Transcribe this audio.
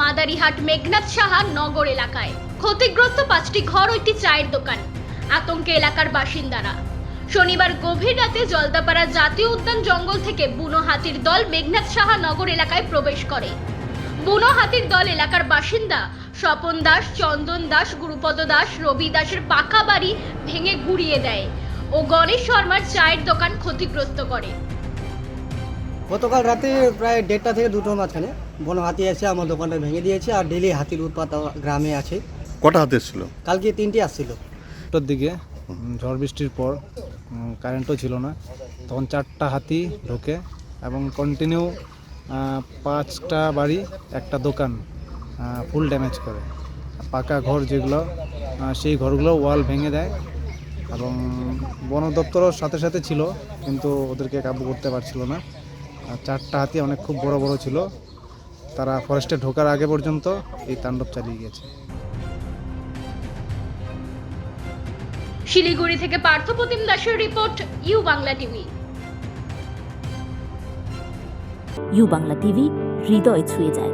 মাদারিহাট মেঘনাথ সাহা নগর এলাকায়। ক্ষতিগ্রস্ত পাঁচটি ঘর একটি চায়ের দোকান, আতঙ্কে এলাকার বাসিন্দারা। শনিবার গভীর রাতে জলদাপাড়া জাতীয় উদ্যান জঙ্গল থেকে বুনো হাতির দল মেঘনাথ সাহা নগর এলাকায় প্রবেশ করে। বুনো হাতির দল এলাকার বাসিন্দা স্বপন দাস, চন্দন দাস, গুরুপদ দাস, রবি দাসের পাকা বাড়ি ভেঙে গুড়িয়ে দেয় ও গণেশ শর্মার চায়ের দোকান ক্ষতিগ্রস্ত করে। গতকাল রাতে প্রায় দেড়টা থেকে দুটোর মাঝখানে বন হাতি এসে আমার দোকানটা ভেঙে দিয়েছে আর ডেলি হাতির উৎপাত গ্রামে আছে। কটা হাতে ছিল কালকে তিনটে আসছিল। একটার দিকে ঝড় বৃষ্টির পর কারেন্টও ছিল না। তখন চারটা হাতি ঢোকে এবং কন্টিনিউ পাঁচটা বাড়ি একটা দোকান ফুল ড্যামেজ করে। পাকা ঘর যেগুলো সেই ঘরগুলো ওয়াল ভেঙে দেয় এবং বন দপ্তরও সাথে সাথে ছিল কিন্তু ওদেরকে কাবু করতে পারছিল না। আর চারটা হাতি অনেক খুব বড় বড় ছিল। তারা ফরেস্টে ঢোকার আগে পর্যন্ত এই তাণ্ডব চালিয়ে গেছে। শিলিগুড়ি থেকে পার্থপ্রতিম দাসের report U Bangla TV. U Bangla TV হৃদয় ছুঁয়ে যায়।